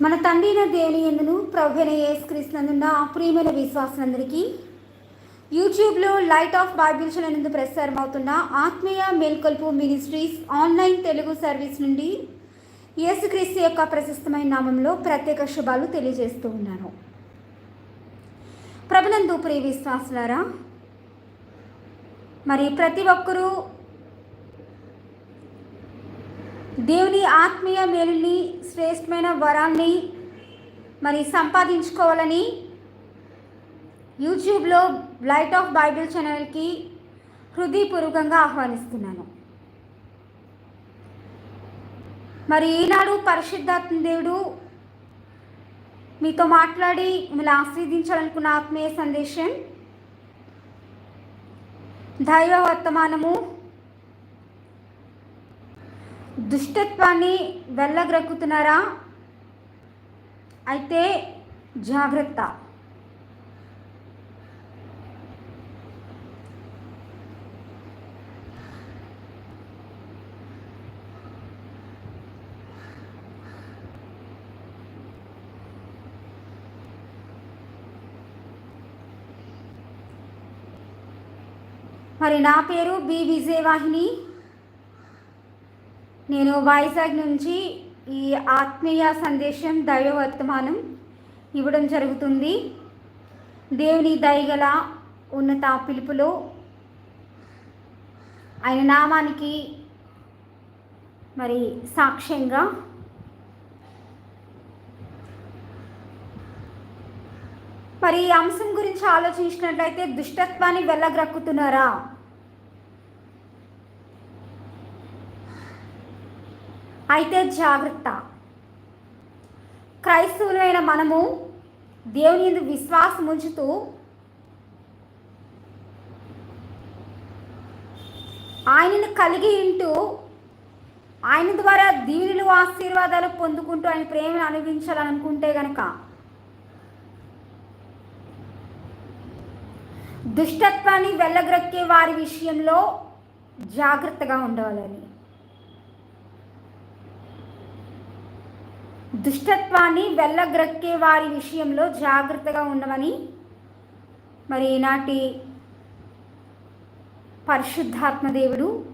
మన తండ్రిన దేని ఎందును ప్రభుణ యేసుక్రీస్తునందున ప్రియమైన విశ్వాసులందరికీ యూట్యూబ్లో లైట్ ఆఫ్ బైబిల్ నందు ప్రసారం అవుతున్న Athmeeya Melkolupu ministries online Telugu service నుండి యేసుక్రీస్తు యొక్క ప్రశస్తమైన నామంలో ప్రత్యేక శుభాలు తెలియజేస్తూ ఉన్నాను. ప్రభునందు ప్రియ విశ్వాసులారా మరి ప్రతి ఒక్కరూ దేవుని ఆత్మీయ మేలుని శ్రేష్టమైన వరాన్ని మరి సంపాదించుకోవాలని యూట్యూబ్లో లైట్ ఆఫ్ బైబిల్ ఛానల్కి హృదయపూర్వకంగా ఆహ్వానిస్తున్నాను. మరి ఈనాడు పరిశుద్ధాత్మ దేవుడు మీతో మాట్లాడి మిమ్మల్ని ఆస్వాదించాలనుకున్న ఆత్మీయ సందేశం దైవ వర్తమానము దుష్టత్వాన్ని వెళ్ళగ్రక్కుతున్నారా అయితే జాగ్రత్త. మరి నా పేరు బి విజయవాహిని. నేను వైజాగ్ నుంచి ఈ ఆత్మీయ సందేశం దైవ వర్తమానం ఇవ్వడం జరుగుతుంది. దేవుని దయగల ఉన్నత పిలుపులో ఆయన నామానికి మరి సాక్ష్యంగా మరి ఈ అంశం గురించి ఆలోచించినట్లయితే దుష్టత్వాన్ని వెళ్ళగ్రక్కుతున్నారా అయితే జాగ్రత్త. క్రైస్తవులైన మనము దేవుని ఎందు విశ్వాసం ఉంచుతూ ఆయనను కలిగి ఉంటూ ఆయన ద్వారా దీవులు ఆశీర్వాదాలు పొందుకుంటూ ఆయన ప్రేమను అనుభవించాలనుకుంటే గనక దుష్టత్వాన్ని వెళ్ళగ్రక్కే వారి విషయంలో జాగ్రత్తగా ఉండవాలని దుష్టత్వాన్ని వెళ్ళగ్రక్కే వారి విషయంలో జాగ్రత్తగా ఉండమని మరి ఈనాటి పరిశుద్ధాత్మదేవుడు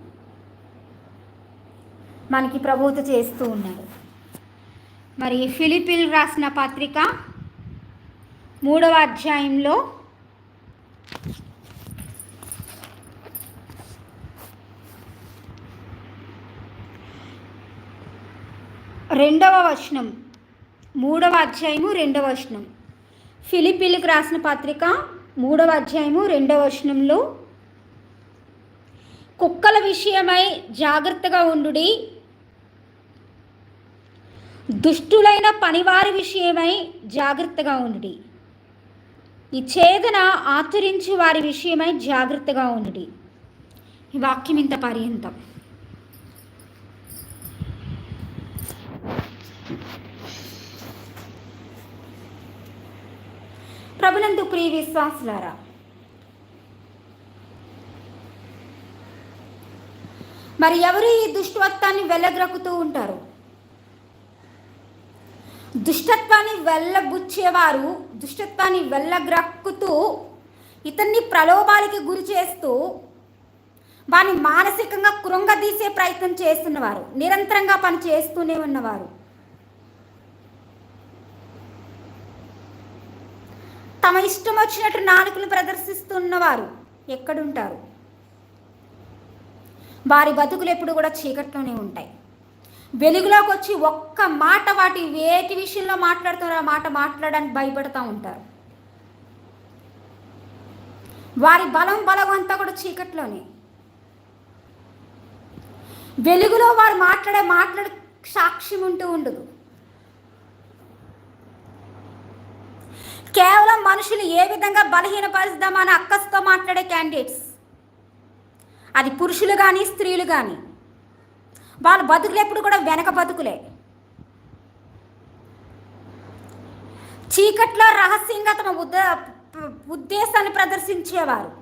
మనకి ప్రబోధ చేస్తూ ఉన్నాడు. మరి ఫిలిపిల్ రాసిన పత్రిక మూడవ అధ్యాయంలో రెండవ వచనం. మూడవ అధ్యాయము రెండవ వచనం. ఫిలిపిలకు రాసిన పత్రిక మూడవ అధ్యాయము రెండవ వచనంలో కుక్కల విషయమై జాగ్రత్తగా ఉండుడి. దుష్టులైన పనివారి విషయమై జాగ్రత్తగా ఉండుడి. ఈ ఛేదన ఆచరించు వారి విషయమై జాగ్రత్తగా ఉండుడి. ఈ వాక్యం ఇంత పర్యంతం. ప్రభునందు ప్రియ విశ్వాసులారా మరి ఎవరు ఈ దుష్టత్వాన్ని వెళ్ళగ్రక్కుతూ ఉంటారు? దుష్టత్వాన్ని వెళ్ళబుచ్చేవారు దుష్టత్వాన్ని వెళ్ళగ్రక్కుతూ ఇతన్ని ప్రలోభాలకి గురి చేస్తూ వారిని మానసికంగా కృంగదీసే ప్రయత్నం చేస్తున్నవారు. నిరంతరంగా పని చేస్తూనే ఉన్నవారు. తమ ఇష్టం వచ్చినట్టు నాలుకలు ప్రదర్శిస్తున్నవారు ఎక్కడుంటారు? వారి బతుకులు ఎప్పుడు కూడా చీకట్లోనే ఉంటాయి. వెలుగులోకి వచ్చి ఒక్క మాట వాటి వేటి విషయంలో మాట్లాడుతారో ఆ మాట మాట్లాడడానికి భయపడుతూ ఉంటారు. వారి బలం బలం అంతా కూడా చీకట్లోనే. వెలుగులో వారు మాట్లాడే మాట్లాడే సాక్ష్యం ఉంటూ ఉండదు. కేవలం మనుషులు ఏ విధంగా బలహీనపరుద్దామని అక్కస్తో మాట్లాడే క్యాండిడేట్స్ అది పురుషులు కానీ స్త్రీలు కానీ వాళ్ళ బతుకులు ఎప్పుడు కూడా వెనక బతుకులే. చీకట్లో రహస్యంగా తమ ఉద్ద ఉద్దేశాన్ని ప్రదర్శించేవారు.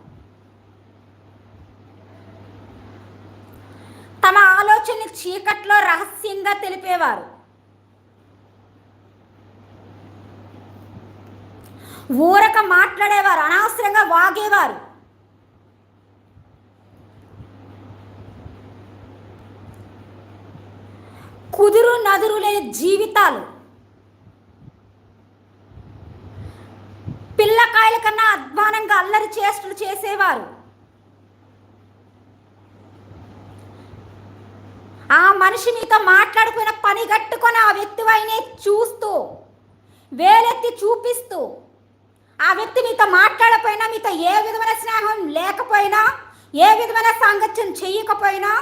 ఆలోచనని చీకట్లో రహస్యంగా తెలిపేవారు. ఊరక మాట్లాడేవారు అనవసరంగా వాగేవారు. కుదురు నదురు లేని జీవితాలు. పిల్లకాయల కన్నా అధ్వానంగా అల్లరి చేష్టలు చేసేవారు. ఆ మనిషి నీతో మాట్లాడుకున్న పని కట్టుకొని ఆ వ్యక్తి వైనే చూస్తూ వేలెత్తి చూపిస్తూ ఆ వ్యక్తి మీతో మాట్లాడపోయినా మీతో ఏ విధమైన స్నేహం లేకపోయినా ఏ విధమైన సాంగత్యం చేయకపోయినా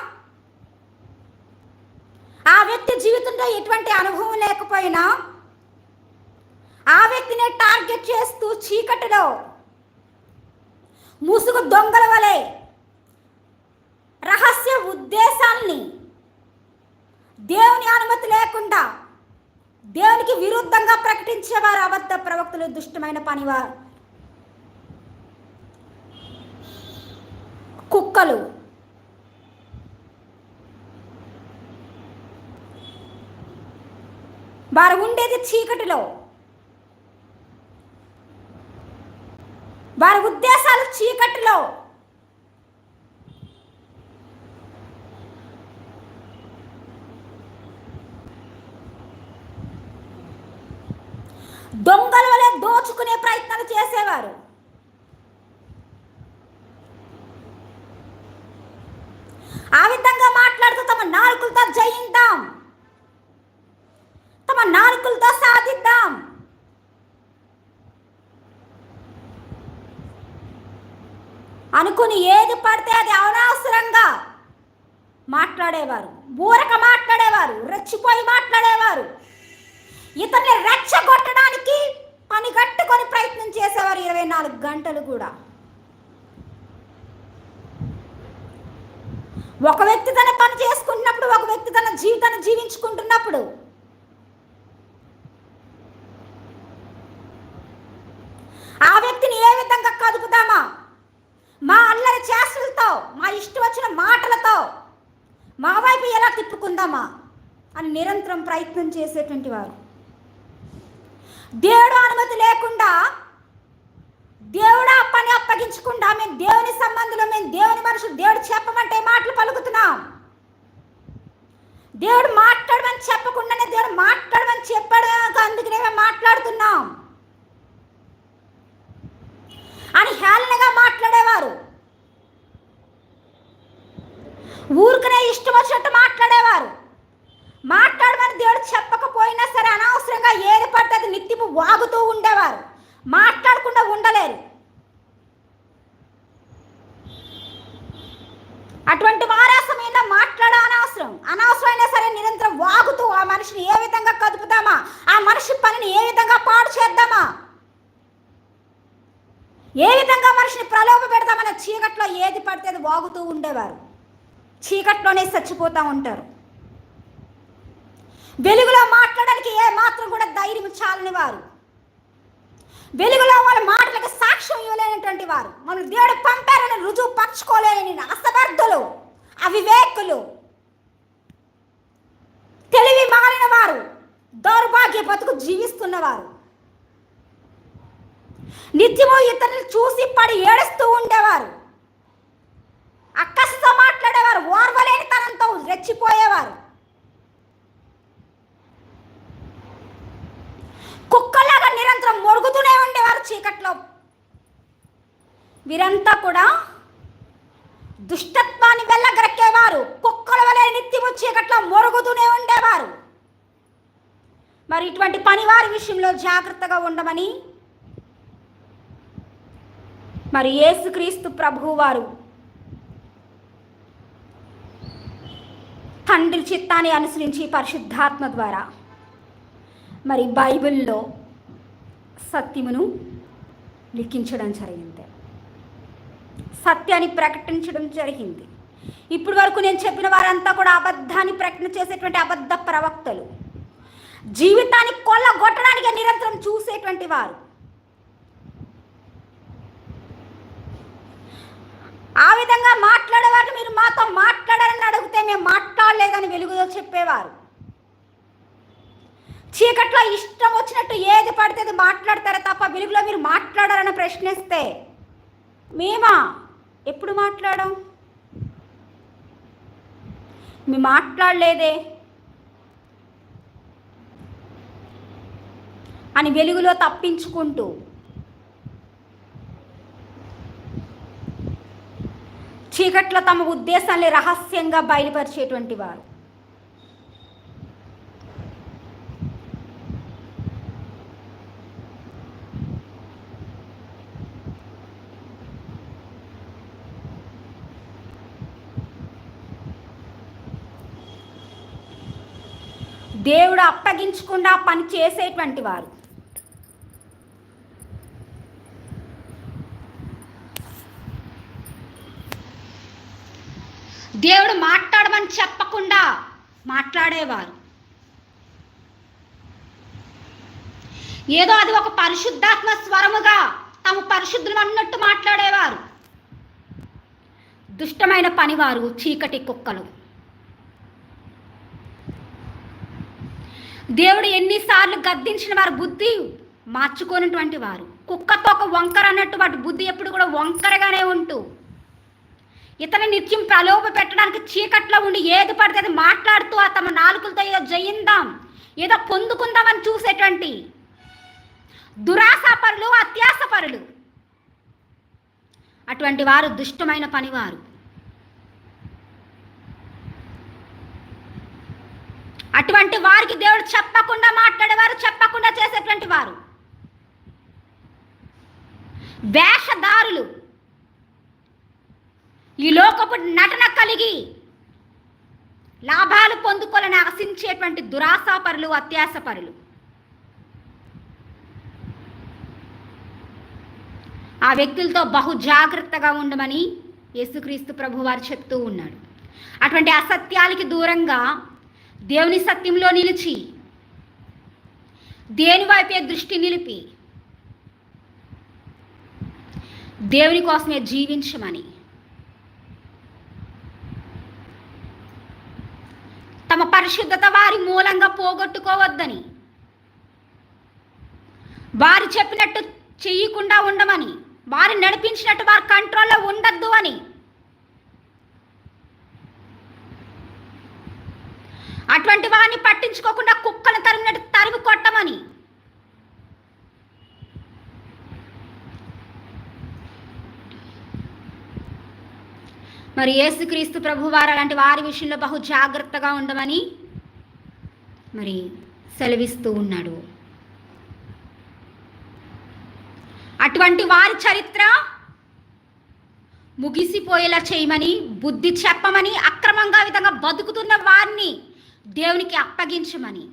ఆ వ్యక్తి జీవితంలో ఎటువంటి అనుభవం లేకపోయినా ఆ వ్యక్తిని టార్గెట్ చేస్తూ చీకటిలో ముసుగు దొంగల వలె రహస్య ఉద్దేశాల్ని దేవుని అనుమతి లేకుండా దేవునికి విరుద్ధంగా ప్రకటించేవారు అబద్ధ ప్రవక్తలు దుష్టమైన పనివారు. కుక్కలు. వారు ఉండేది చీకటిలో. వారి ఉద్దేశాలు చీకటిలో. దొంగల వలె దోచుకునే ప్రయత్నాలు చేసేవారు. ఆ విధంగా మాట్లాడుతూ తమ నాలుకలతో జయిద్దాం తమ నాలుకలతో సాధిద్దాం. అనుకుని ఏది పడితే అది అనవసరంగా మాట్లాడేవారు. ఊరక మాట్లాడేవారు. రెచ్చిపోయి మాట్లాడేవారు. ఇతన్ని రెచ్చగొట్టడానికి పని కట్టుకొని ప్రయత్నం చేసేవారు ఇరవై నాలుగు గంటలు కూడా. ఒక వ్యక్తి తన పని చేసుకుంటున్నప్పుడు ఒక వ్యక్తి తన జీవితాన్ని జీవించుకుంటున్నప్పుడు. ఆ వ్యక్తిని ఏ విధంగా కదుపుతామా? మా అల్లరి చేష్టలతో మా ఇష్టం వచ్చిన మాటలతో మా వైపు ఎలా తిప్పుకుందామా అని నిరంతరం ప్రయత్నం చేసేటువంటి వారు. దేవుడు అనుమతి లేకుండా దేవుడు ఆ పని అప్పగించకుండా మేము దేవుని సంబంధంలో మేము దేవుని మనుషులు దేవుడు చెప్పమంటే మాటలు పలుకుతున్నాం. దేవుడు మాట్లాడమని చెప్పకుండానే దేవుడు మాట్లాడమని చెప్పాడు అందుకనే మేము మాట్లాడుతున్నాం. అని హేళనగా మాట్లాడేవారు. ఊరికనే ఇష్టం వచ్చినట్టు మాట్లాడేవారు. మాట్లాడమని దేవుడు పోయినా సరే అనవసరంగా ఏది పడితే అది నిత్యము వాగుతూ ఉండేవారు. మాట్లాడకుండా ఉండలేరు. అటువంటి వారా సమయంలో మాట్లాడ అనవసరం. అనవసరమైనా సరే నిరంతరం వాగుతూ ఆ మనిషిని ఏ విధంగా కదుపుతామా? ఆ మనిషి పనిని ఏ విధంగా పాడు చేద్దామా? ఏ విధంగా మనిషిని ప్రలోభ పెడతామన్న చీకట్లో ఏది పడితే అది వాగుతూ ఉండేవారు. చీకట్లోనే చచ్చిపోతూ ఉంటారు. వెలుగులో మాట్లాడడానికి ఏ మాత్రం కూడా ధైర్యం చాలని వారు. వెలుగులో వాళ్ళ మాటలకు సాక్ష్యం ఇవ్వలేనటువంటి వారు. మనం దేవుడు పంపారని రుజువు పరచుకోలేని అసమర్థులు అవివేకులు తెలివి మారిన వారు దౌర్భాగ్య బతుకు జీవిస్తున్నవారు నిత్యము ఇతరులు చూసి పడి ఏడుస్తూ ఉండేవారు అక్కసతో మాట్లాడేవారు ఓర్వలేని తనంతో రెచ్చిపోయేవారు కుక్కలాగా నిరంతరం మొరుగుతూనే ఉండేవారు చీకట్లో వీరంతా కూడా దుష్టత్వాన్ని వెళ్ళగరక్కేవారు కుక్కల వలె నిత్యము చీకట్లో మొరుగుతూనే ఉండేవారు. మరి ఇటువంటి పనివారి విషయంలో జాగ్రత్తగా ఉండమని మరి యేసుక్రీస్తు ప్రభువు వారు తండ్రి చిత్తాన్ని అనుసరించి పరిశుద్ధాత్మ ద్వారా మరి బైబిల్లో సత్యమును లిఖించడం జరిగింది. సత్యాన్ని ప్రకటించడం జరిగింది. ఇప్పటి వరకు నేను చెప్పిన వారంతా కూడా అబద్ధాన్ని ప్రకటన చేసేటువంటి అబద్ధ ప్రవక్తలు. జీవితాన్ని కొల్లగొట్టడానికి నిరంతరం చూసేటువంటి వారు. ఆ విధంగా మాట్లాడేవారు మీరు మాతో మాట్లాడారని అడిగితే మేము మాట్లాడలేదని వెలుగులో చెప్పేవారు. చీకట్లో ఇష్టం వచ్చినట్టు ఏది పడితే అది తప్ప వెలుగులో మీరు మాట్లాడాలని ప్రశ్నిస్తే మేమా? ఎప్పుడు మాట్లాడాం? మీ మాట్లాడలేదే. అని వెలుగులో తప్పించుకుంటూ. చీకట్లో తమ ఉద్దేశాన్ని రహస్యంగా బయలుపరిచేటువంటి వారు. దేవుడు అప్పగించకుండా పని చేసేటువంటి వారు. దేవుడు మాట్లాడమని చెప్పకుండా మాట్లాడేవారు. ఏదో అది ఒక పరిశుద్ధాత్మ స్వరముగా తమ పరిశుద్ధులు అన్నట్టు మాట్లాడేవారు. దుష్టమైన పనివారు చీకటి కుక్కలు. దేవుడు ఎన్నిసార్లు గద్దించిన వారు బుద్ధి మార్చుకోనటువంటి వారు. కుక్కతో ఒక వంకర అన్నట్టు వాటి బుద్ధి ఎప్పుడు కూడా వంకరగానే ఉంటూ. ఇతని నిత్యం ప్రలోభ పెట్టడానికి చీకట్లో ఉండి ఏది పడితే అది మాట్లాడుతూ ఆ తమ నాలుకలతో ఏదో జయిందాం ఏదో పొందుకుందామని చూసేటువంటి దురాశాపరులు అత్యాసపరులు అటువంటి వారు దుష్టమైన పనివారు. అటువంటి వారికి దేవుడు చెప్పకుండా మాట్లాడేవారు చెప్పకుండా చేసేటువంటి వారు. వేషధారులు. ఈ లోకపు నటన కలిగి లాభాలు పొందుకోవాలని ఆశించేటువంటి దురాశాపరులు అత్యాసపరులు ఆ వ్యక్తులతో బహు జాగ్రత్తగా ఉండమని యేసుక్రీస్తు ప్రభు వారు చెప్తూ ఉన్నాడు. అటువంటి అసత్యాలకి దూరంగా దేవుని సత్యంలో నిలిచి దేని వైపే దృష్టి నిలిపి దేవుని కోసమే జీవించమని తమ పరిశుద్ధత వారి మూలంగా పోగొట్టుకోవద్దని వారు చెప్పినట్టు చెయ్యకుండా ఉండమని వారు నడిపించినట్టు వారి కంట్రోల్లో ఉండద్దు అని అటువంటి వారిని పట్టించుకోకుండా కుక్కలు తరిమినట్టు తరిమి కొట్టమని. మరి యేసుక్రీస్తు ప్రభు వారు అలాంటి వారి విషయంలో బహు జాగ్రత్తగా ఉండమని మరి సెలవిస్తూ ఉన్నాడు. అటువంటి వారి చరిత్ర ముగిసిపోయేలా చేయమని బుద్ధి చెప్పమని అక్రమంగా విధంగా బతుకుతున్న వారిని దేవునికి అప్పగించమని.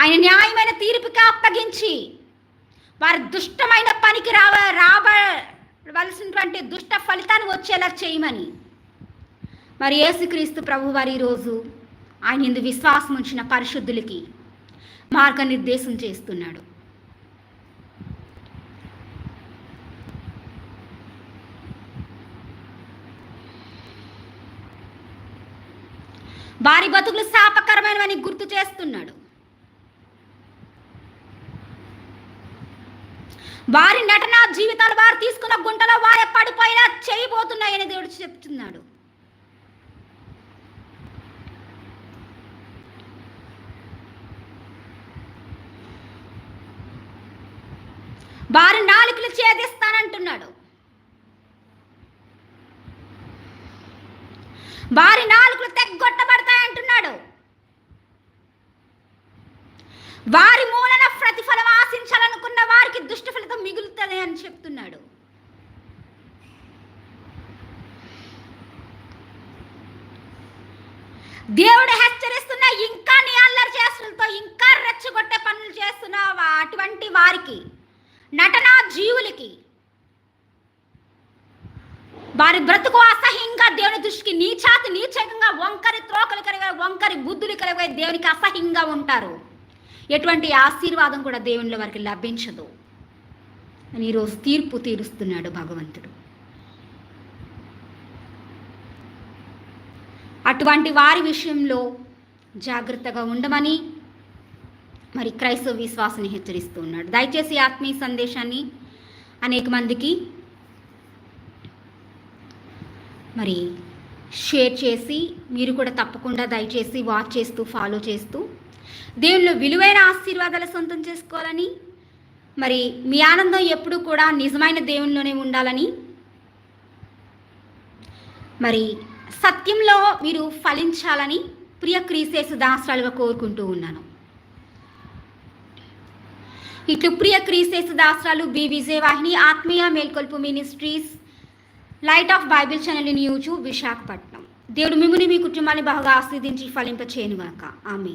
ఆయన న్యాయమైన తీర్పుకి అప్పగించి వారి దుష్టమైన పనికి రావ రావలసినటువంటి దుష్ట ఫలితాన్ని వచ్చేలా చేయమని. మరి యేసుక్రీస్తు ప్రభు వారి ఈరోజు ఆయన ఎందు విశ్వాసం ఉంచిన పరిశుద్ధులకి మార్గనిర్దేశం చేస్తున్నాడు. వారి బతుకులు శాపకరమైనవని గుర్తు చేస్తున్నాడు. వారి నటన జీవితాలు వారు తీసుకున్న గుంటలో వారే పడిపోయేలా చేయబోతున్నాయని దేవుడు చెప్తున్నాడు. వారి నాలుకలు ఛేదిస్తానంటున్నాడు. వారి నాలుకలు అంటున్నాడు వారి మూలన ప్రతిఫలం ఆశించాలనుకున్న వారికి దుష్ట ఫలితం మిగులుతుంది అని చెప్తున్నాడు. దేవుడు హెచ్చరిస్తున్న ఇంకా నీ అల్లరి చేస్తులతో ఇంకా రెచ్చగొట్టే పనులు చేస్తున్న అటువంటి వారికి నటనా జీవులకి వారి బ్రతుకు అసహ్యంగా దేవుని దృష్టికి నీచాతి నీచకంగా వంకరి త్రోకలు కలిగే వంకరి బుద్ధులు కలిగే దేవునికి అసహ్యంగా ఉంటారు. ఎటువంటి ఆశీర్వాదం కూడా దేవునిలో వారికి లభించదు. అని ఈరోజు తీర్పు తీరుస్తున్నాడు భగవంతుడు. అటువంటి వారి విషయంలో జాగ్రత్తగా ఉండమని మరి క్రైస్తవ విశ్వాసాన్ని హెచ్చరిస్తూ ఉన్నాడు. దయచేసి ఆత్మీయ సందేశాన్ని అనేక మందికి మరి షేర్ చేసి మీరు కూడా తప్పకుండా దయచేసి వాచ్ చేస్తూ ఫాలో చేస్తూ దేవుళ్ళు విలువైన ఆశీర్వాదాలు సొంతం చేసుకోవాలని మరి మీ ఆనందం ఎప్పుడూ కూడా నిజమైన దేవునిలోనే ఉండాలని మరి సత్యంలో మీరు ఫలించాలని ప్రియ క్రీసేసు దాసరాలుగా కోరుకుంటూ ఉన్నాను. ఇట్లు ప్రియ క్రీసేసు దాసరాలు బి. విజయవాహిని ఆత్మీయ మేల్కొల్పు ministries light of Bible channel in YouTube Visakhapatnam దేవుడు మిమ్మల్ని మీ కుటుంబాన్ని బాగా ఆస్వాదించి ఫలింప చేయనుగాక ఆమె